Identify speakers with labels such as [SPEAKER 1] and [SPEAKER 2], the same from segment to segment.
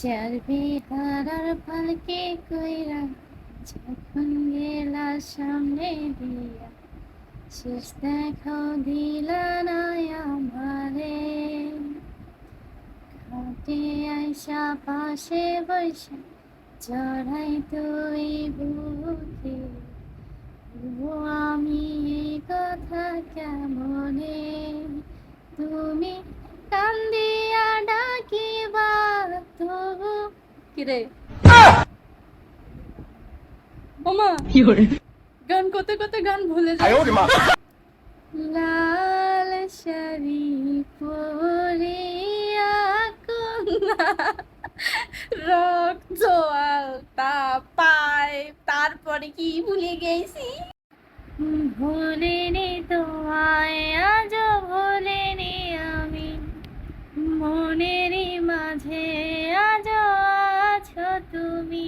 [SPEAKER 1] চলবে তারার পালকে কইরা যখন গেলা সামনে দিয়া শেষ দেখাও দিলা না আমারে ঘাটে আইসা পাশে বৈশা চড়াই তুই বুকে আমি এই কথা কেমনে তুমি কান্দি
[SPEAKER 2] কিরে ওমা গান করতে করতে গান ভুলে যাই লাল শাড়ি পরে রক্ত আলতা পায় তারপরে কি ভুলে গেছি
[SPEAKER 1] ভুলে নে তোমায় আজ ভুলে আমি মনেরই মাঝে তুমি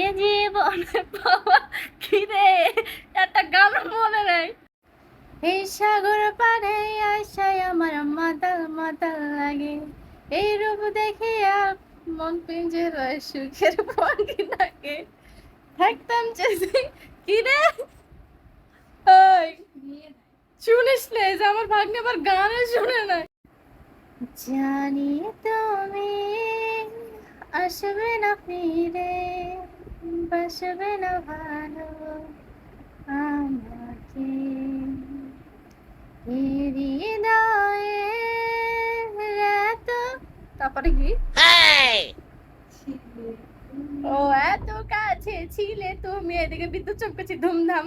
[SPEAKER 2] এ জীবন পাওয়া কিরে একটা গান মনে নাই
[SPEAKER 1] এই সাগর পারে আশায় আমার মাতাল মাতাল লাগে এই রূপ দেখে আর
[SPEAKER 2] মন রয় সুখের পঙ্কি থাকে থাকতাম যদি কিরে শুনিস না যে আমার ভাগ্নে আবার গানে শুনে না
[SPEAKER 1] জানি তুমি আসবে না ফিরে বাসবে না ভালো আমাকে
[SPEAKER 2] তারপরে কি ও এত কাছে ছিলে তুমি এদিকে বিদ্যুৎ চমকেছি ধুমধাম